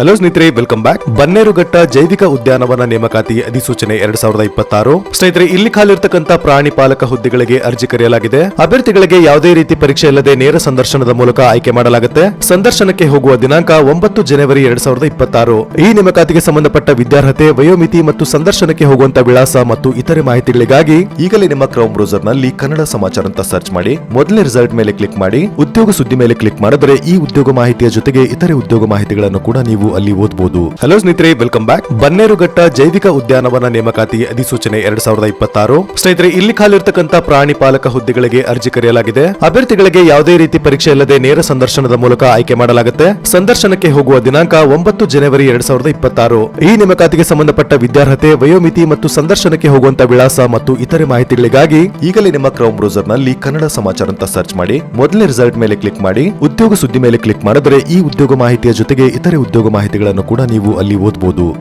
Hello ಸ್ನೇಹಿತರೆ welcome back Bannerghatta ಜೈವಿಕ ಉದ್ಯಾನವನ ನೇಮಕಾತಿ ಅಧಿಸೂಚನೆ ಎರಡ್ ಸಾವಿರದ ಇಪ್ಪತ್ತಾರು. ಸ್ನೇಹಿತರೆ, ಇಲ್ಲಿ ಖಾಲಿರ್ತಕ್ಕಂಥ ಪ್ರಾಣಿ ಪಾಲಕ ಹುದ್ದೆಗಳಿಗೆ ಅರ್ಜಿ ಕರೆಯಲಾಗಿದೆ. ಅಭ್ಯರ್ಥಿಗಳಿಗೆ ಯಾವುದೇ ರೀತಿ ಪರೀಕ್ಷೆ ಇಲ್ಲದೆ ನೇರ ಸಂದರ್ಶನದ ಮೂಲಕ ಆಯ್ಕೆ ಮಾಡಲಾಗುತ್ತೆ. ಸಂದರ್ಶನಕ್ಕೆ ಹೋಗುವ ದಿನಾಂಕ ಒಂಬತ್ತು ಜನವರಿ ಎರಡ್ ಸಾವಿರದ ಇಪ್ಪತ್ತಾರು. ಈ ನೇಮಕಾತಿಗೆ ಸಂಬಂಧಪಟ್ಟ ವಿದ್ಯಾರ್ಹತೆ, ವಯೋಮಿತಿ ಮತ್ತು ಸಂದರ್ಶನಕ್ಕೆ ಹೋಗುವಂತ ವಿಳಾಸ ಮತ್ತು ಇತರೆ ಮಾಹಿತಿಗಳಿಗಾಗಿ ಈಗಲೇ ನಿಮ್ಮ ಕ್ರೌಮ್ ಬ್ರೌಸರ್ನಲ್ಲಿ ಕನ್ನಡ ಸಮಾಚಾರ ಅಂತ ಸರ್ಚ್ ಮಾಡಿ ಮೊದಲನೇ ರಿಸಲ್ಟ್ ಮೇಲೆ ಕ್ಲಿಕ್ ಮಾಡಿ, ಉದ್ಯೋಗ ಸುದ್ದಿ ಮೇಲೆ ಕ್ಲಿಕ್ ಮಾಡಿದ್ರೆ ಈ ಉದ್ಯೋಗ ಮಾಹಿತಿಯ ಜೊತೆಗೆ ಇತರೆ ಉದ್ಯೋಗ ಮಾಹಿತಿಗಳನ್ನು ಕೂಡ ನೀವು ಅಲ್ಲಿ ಓದಬಹುದು ಹಲೋ ಸ್ನೇಹಿತರೆ ವೆಲ್ಕಮ್ ಬ್ಯಾಕ್ ಬನ್ನೇರುಘಟ್ಟ ಜೈವಿಕ ಉದ್ಯಾನವನ ನೇಮಕಾತಿ ಅಧಿಸೂಚನೆ ಎರಡ್ ಸಾವಿರದ ಇಪ್ಪತ್ತಾರು. ಸ್ನೇಹಿತರೆ, ಇಲ್ಲಿ ಖಾಲಿರ್ತಕ್ಕಂಥ ಪ್ರಾಣಿ ಪಾಲಕ ಹುದ್ದೆಗಳಿಗೆ ಅರ್ಜಿ ಕರೆಯಲಾಗಿದೆ. ಅಭ್ಯರ್ಥಿಗಳಿಗೆ ಯಾವುದೇ ರೀತಿ ಪರೀಕ್ಷೆ ಇಲ್ಲದೆ ನೇರ ಸಂದರ್ಶನದ ಮೂಲಕ ಆಯ್ಕೆ ಮಾಡಲಾಗುತ್ತೆ. ಸಂದರ್ಶನಕ್ಕೆ ಹೋಗುವ ದಿನಾಂಕ ಒಂಬತ್ತು ಜನವರಿ ಎರಡ್ ಸಾವಿರದ ಇಪ್ಪತ್ತಾರು. ಈ ನೇಮಕಾತಿಗೆ ಸಂಬಂಧಪಟ್ಟ ವಿದ್ಯಾರ್ಹತೆ, ವಯೋಮಿತಿ ಮತ್ತು ಸಂದರ್ಶನಕ್ಕೆ ಹೋಗುವಂತ ವಿಳಾಸ ಮತ್ತು ಇತರೆ ಮಾಹಿತಿಗಳಿಗಾಗಿ ಈಗಲೇ ನಿಮ್ಮ ಕ್ರೌಮ್ ಬ್ರೌಸರ್ನಲ್ಲಿ ಕನ್ನಡ ಸಮಾಚಾರ ಅಂತ ಸರ್ಚ್ ಮಾಡಿ. ಮೊದಲನೇ ರಿಸಲ್ಟ್ ಮೇಲೆ ಕ್ಲಿಕ್ ಮಾಡಿ, ಉದ್ಯೋಗ ಸುದ್ದಿ ಮೇಲೆ ಕ್ಲಿಕ್ ಮಾಡಿದ್ರೆ ಈ ಉದ್ಯೋಗ ಮಾಹಿತಿಯ ಜೊತೆಗೆ ಇತರೆ ಉದ್ಯೋಗ ಮಾಹಿತಿಗಳನ್ನು ಕೂಡ ನೀವು ಅಲ್ಲಿ ಓದಬಹುದು